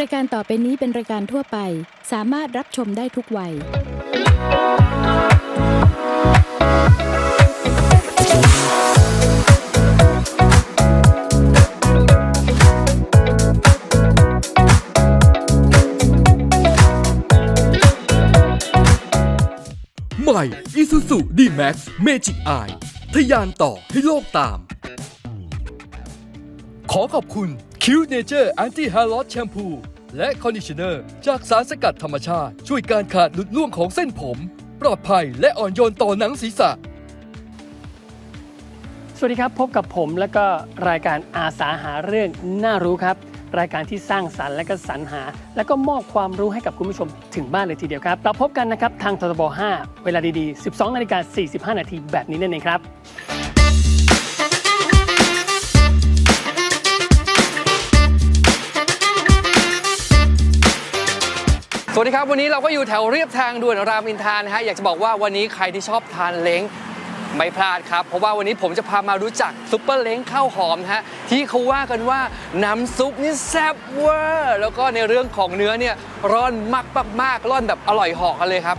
รายการต่อไปนี้เป็นรายการทั่วไป สามารถรับชมได้ทุกวัย ใหม่ Isuzu D-Max Magic Eye ทะยานต่อให้โลกตาม ขอขอบคุณ Q Nature Anti Hair Loss Shampoo และคอนดิชเนอร์จากสารสกัดธรรมชาติ ช่วยการขาดหลุดร่วงของเส้นผม ปลอดภัยและอ่อนโยนต่อหนังศีรษะ สวัสดีครับ พบกับผมและก็รายการอาสาหาเรื่องน่ารู้ครับ รายการที่สร้างสรรค์และก็สรรหา และก็มอบความรู้ให้กับคุณผู้ชมถึงบ้านเลยทีเดียวครับ เราพบกันนะครับทางททบ5 เวลาดีๆ 12นาฬิกา45 นาทีแบบนี้นั่นเองครับ สวัสดีครับ วันนี้เราก็อยู่แถวเรียบทางด่วนรามอินทรานะฮะอยากจะบอกว่าวันนี้ใครที่ชอบทานเล้งไม่พลาดครับ เพราะว่าวันนี้ผมจะพามารู้จักซุปเปอร์เล้งข้าวหอมนะฮะที่เขาว่ากันว่าน้ำซุปนี่แซ่บเวอร์แล้วก็ในเรื่องของเนื้อเนี่ยร่อนมากมากๆร่อนแบบอร่อยหอกกันเลยครับ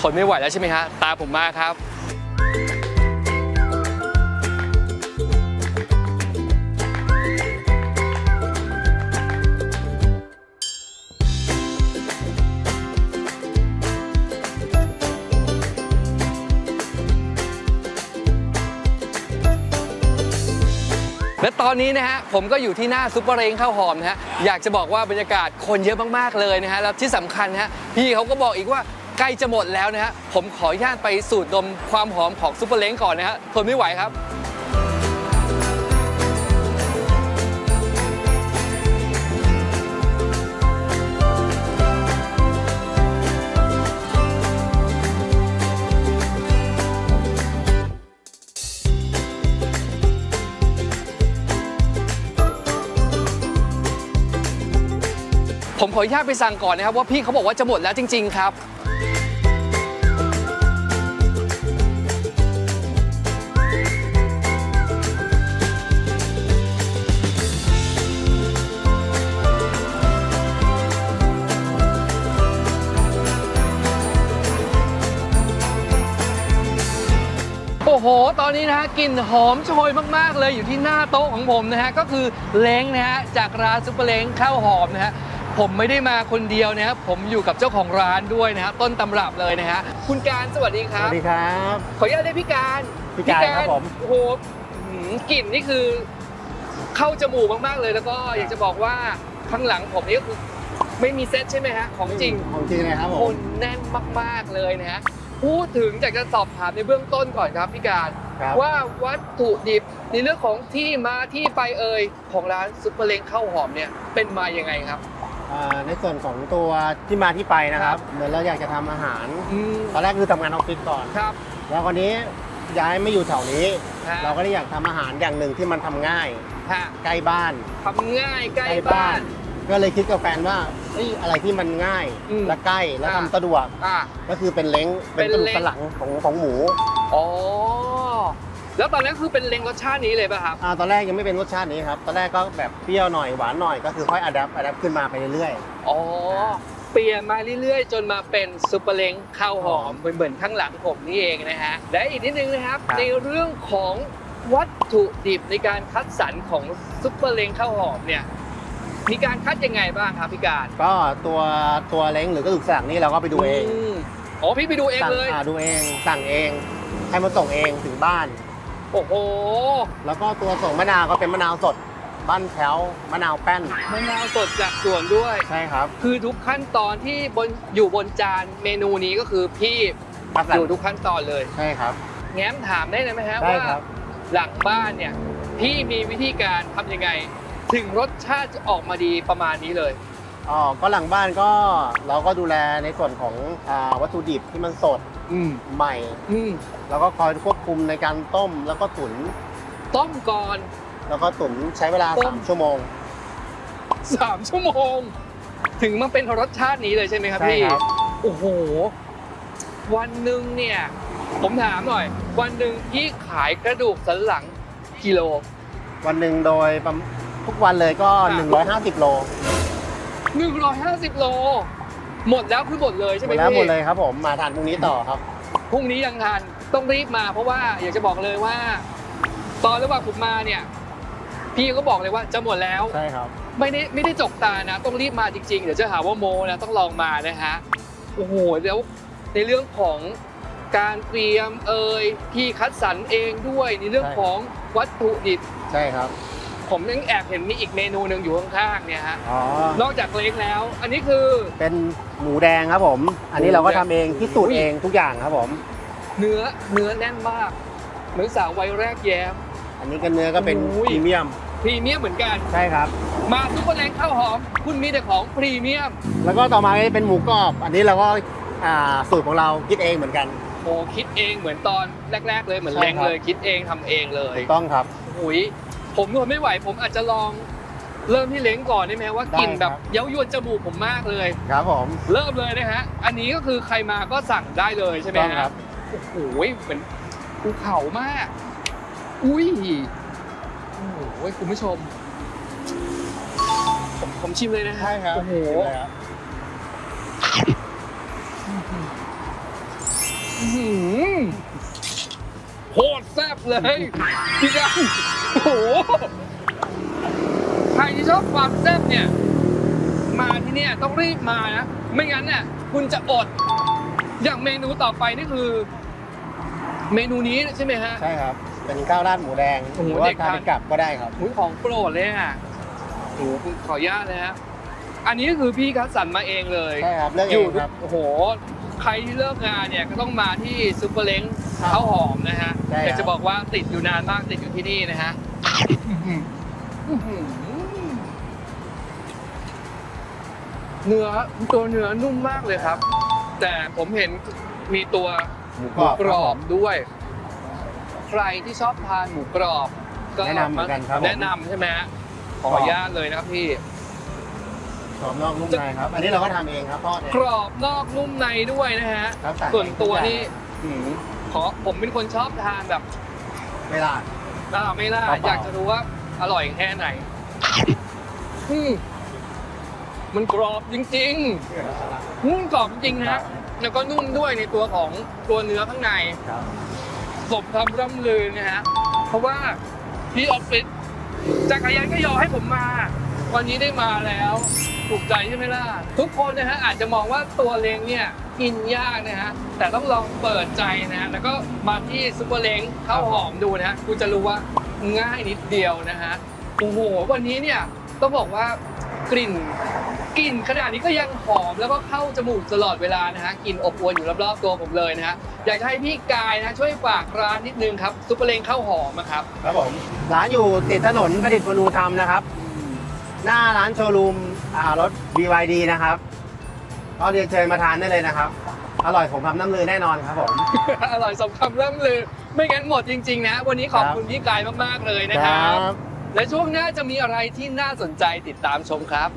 ทนไม่ไหวแล้วใช่ไหมฮะตาผมมาครับ และตอนนี้นะฮะผมก็อยู่ที่หน้าซุปเปอร์เรงข้าวหอมนะฮะอยากจะบอกว่าบรรยากาศคนเยอะมากๆเลยนะฮะแล้วที่สำคัญนะฮะพี่เขาก็บอกอีกว่าใกล้จะหมดแล้วนะฮะผมขออนุญาตไปสูดดมความหอมของซุปเปอร์เล้งก่อนนะฮะทนไม่ไหวครับ ขออนุญาตไปสั่งก่อนนะครับว่าพี่เขาบอกว่าจะหมดแล้วจริง ๆ ครับ โอ้โห ตอนนี้นะฮะกลิ่นหอมโชยมาก ๆ เลยอยู่ที่หน้าโต๊ะของผมนะฮะ ก็คือเล้งนะฮะ จากร้านซุปเปอร์เล้งข้าวหอมนะฮะ ผมไม่ได้มาคนเดียวนะครับผมอยู่กับเจ้าของร้านด้วยนะฮะต้นตำรับเลยนะฮะคุณการสวัสดีคสรับ วัสดีครับ ขออนุญาตเรียกพี่การพี่การครับผม โอ้โหหืมกลิ่นนี่คือ เข้าจมูกมากๆเลย แล้วก็อยากจะบอกว่าข้างหลังผมนี่ก็คือ ไม่มีเซ็ตใช่ไหมฮะของจริง ของจริงเลยครับผคม นแน่นมากๆเลยนะฮะพูดถึงจากจะสอบถามในเบื้องต้นก่อนครับพี่การครับ ว่าวัตถุดิบในเรื่องของที่มาที่ไปเอ่ยของร้านซุปเปอร์เล้งข้าวหอมเนี่ยเป็นมายังไงครับ อ่าในส่วนของตัวที่มาที่ไปนะครับ เหมือนเราอยากจะทำอาหาร อืมตอนแรกคือทำงานออฟฟิศก่อน ครับแล้วคราวนี้ย้ายไม่อยู่แถวนี้ ฮะเราก็เลยอยากทำอาหารอย่างหนึ่งที่มันทำง่ายฮะใกล้บ้านทำง่ายใกล้บ้าน ก็เลยคิดกับแฟนว่าเอ้ยอะไรที่มันง่ายอืมและใกล้และอ่า ทำสะดวกอะ ก็คือเป็นเล้งเป็เป็นนกระดูเล้กงสันหลังของของหมู อ๋อ แล้วตอนนั้นคือเป็นเล้งรสชาตินี้เลยป่ะครับ อ่าตอนแรกยังไม่เป็นรสชาตินี้ครับ ตอนแรกก็แบบเปรี้ยวหน่อยหวานหน่อยก็คือค่อยอัดแอปอัดแอปขึ้นมาไปเรื่อยอ๋อ เปลี่ยนมาเรื่อยๆ จนมาเป็นซุปเปอร์เล้งข้าวหอมเหมือนๆข้างหลังผมนี่เองนะฮะ และอีกนิดนึงนะครับ ในเรื่องของวัตถุดิบในการคัดสรรของซุปเปอร์เล้งข้าวหอมเนี่ยมีการคัดยังไงบ้างครับพี่การๆก็ตัวตัวเล้งหรือกระดูกสันหลังนี่เราก็ไปดูเองมอ๋อพี่ไปดูเองสั่งเลย อ่าดูเองสั่งเองให้มาส่งเองถึงบ้าน โอ้โหแล้วก็ตัวส่งมะนาวก็เป็นมะนาวสด บ้านแถวมะนาวแป้น มะนาวสดจากสวนด้วย ใช่ครับ คือทุกขั้นตอนที่บนอยู่บนจานเมนูนี้ก็คือพี่คัดสรรอยู่ทุกขั้นตอนเลย ใช่ครับ แง้มถามได้ไหมฮะได้ว่าครับ หลังบ้านเนี่ยพี่มีวิธีการทำยังไง ถึงรสชาติจะออกมาดีประมาณนี้เลย อ๋อก็หลังบ้านก็เราก็ดูแลในส่วนของอ่าวัตถุดิบที่มันสดอืมใหม่ อืมแล้วก็คอยควบคุมในการต้มแล้วก็ตุ๋นต้มก่อน แล้วก็ตุ๋นใช้เวลาต้ม3ชั่วโมงสามชั่วโมง ถึงมันเป็นรสชาตินี้เลยใช่ไหมครับใช่พี่ ครับ โอ้โห วันหนึ่งเนี่ย ผมถามหน่อย วันหนึ่งพี่ขายกระดูกสันหลังกิโล วันหนึ่งโดยประมาณทุกวันเลยก็อ่า150 โล 150 โล หมดแล้วคือหมดเลยใช่หไหมมดแล้วพี่หมดเลยครับผมมาทานพรุ่งนี้ต่อครับ พรุ่งนี้ยังทันต้องรีบมาเพราะว่าอยากจะบอกเลยว่า ตอนระหว่างผมมาเนี่ย พี่ก็บอกเลยว่าจะหมดแล้ว ใช่ครับ ไม่ได้ไม่ได้จกตานะ ต้องรีบมาจริงๆ เดี๋ยวจะหาว่าโมนะต้องลองมานะฮะโอ้โหแล้วในเรื่องของการเตรียมเอ่ยพี่คัดสรรเองด้วยในเรื่องใช่ ของวัตถุดิบใช่ครับ ผมยังแอบเห็นมีอีกเมนูหนึ่งอยู่ข้างๆเนี่ยฮะอ๋อ นอกจากเล้งแล้ว อันนี้คือ เป็นหมูแดงครับผม อันนี้เราก็ทำเองที่สูตรเองทุกอย่างครับผม เนื้อเนื้อแน่นมากเหมือนสาววัยแรกแย้ม อันนี้ก็เนื้อก็เป็นอุ้พย รีเมียม พรีเมียมเหมือนกัน ใช่ครับ มาซุปเปอร์เล้งข้าวหอม คุณมีแต่ของพรีเมียมแล้วก็ต่อมาก็เป็นหมูกรอบ อันนี้เราก็อ่าสูตรของเราคิดเองเหมือนกันโอ้คิดเองเหมือนตอนแรก ๆ เลยเหมือนใช่เล้งครับเลย คิดเองทำเองเลยถูกต้องครับหุย ผมทนไม่ไหว ผมอาจจะลองเริ่มที่เล้งก่อนได้ไหมว่ากลิ่นได้แบครับบเย้ายวนจมูกผมมากเลย ครับผมเริ่มเลยนะฮะ อันนี้ก็คือใครมาก็สั่งได้เลยใช่ไหมต้องฮะครับโอ้โหเหมือนภูเขามาก อุ้ยโอ้โหคุณผู้ชม ผมผมชิมเลยนะฮะใช่ครับโอ้โหชิม โคตรแซ่บเลยพี่กันโอ้โหใครที่ชอบความแซ่บเนี่ย มาที่เนี่ยต้องรีบมานะไม่งั้นเนี่ยคุณจะอด อย่างเมนูต่อไปนี่คือ เมนูนี้ใช่ไหมฮะ ใช่ครับ เป็นข้าวราดหมูแดงโอ้โหหรือว่าเด็กทาน ทานเป็นกับก็ได้ครับ หุยของโปรดเลยอะโอ้โหคุณขออนุญาตนะฮะ อันนี้ก็คือพี่คัดสรรมาเองเลยใช่ครับเลือกอเอยู่งทุกครับโอ้โห ใครที่เลิกงานเนี่ยก็ต้องมาที่ซูเปอร์เล้งครับข้าวหอมนะฮะใช่ครับ อยากจะบอกว่าติดอยู่นานมากติดอยู่ที่นี่นะฮะอื้อหือเนื้อตัวเนื้อนุ่มมากเลยครับ แต่ผมเห็นมีตัวหมูหกรมูอบ กรอบด้วย ใครที่ชอบทานหมูกรอบก็แนะนำเหมือนกันครับผมแนะนำใช่ไหมฮะขออนุญาตเลยนะครับพี่ กรอบนอกนุ่มในครับ อันนี้เราก็ทำเองครับทอดเอง กรอบนอกนุ่มในด้วยนะฮะ ครับสั่งส่วนตัวเองทุกอย่างนี่หืมขอผมเป็นคนชอบทานแบบไม่ลาดอ่าไม่ล่าเปล่าๆอยากจะรู้ว่าอร่อยแค่ไหนอืมมันกรอบจริงๆอืมกรอบจริงๆนะแล้วก็นุ่มด้วยในตัวของตัวเนื้อข้างในครับสมคำร่ำลือนะฮะ เพราะว่าที่ออฟฟิศจักรยานก็ยอให้ผมมา วันนี้ได้มาแล้ว ถูกใจใช่ไหมล่ะ ทุกคนนะฮะอาจจะมองว่าตัวเล้งเนี่ยกินยากนะฮะแต่ต้องลองเปิดใจนะฮะแล้วก็มาที่ซุปเปอร์เล้งข้าวหอมดูนะฮะคุณจะรู้ว่าง่ายนิดเดียวนะฮะโอ้โหวันนี้เนี่ยต้องบอกว่ากลิ่นกลิ่นขนาดนี้ก็ยังหอมแล้วก็เข้าจมูกตลอดเวลานะฮะกลิ่นอบอวลอยู่รอบๆตัวผมเลยนะฮะอยากจะให้พี่กายนะช่วยฝากร้านนิดนึงครับซุปเปอร์เล้งข้าวหอมนะครับ ครับผมร้านอยู่ติดถนนประดิษฐ์มนูธรรมนะครับ หน้าร้านโชว์รูม อ่ารถ BYD นะครับก็เรียนเชิญมาทานได้เลยนะครับ อร่อยผมทำน้ำลือแน่นอนครับผม อร่อยสมคำร่ำลือ ไม่งั้นหมดจริง ๆ นะ วันนี้ขอบคุณพี่กายมากๆเลยนะครับ และช่วงหน้าจะมีอะไรที่น่าสนใจติดตามชมครับ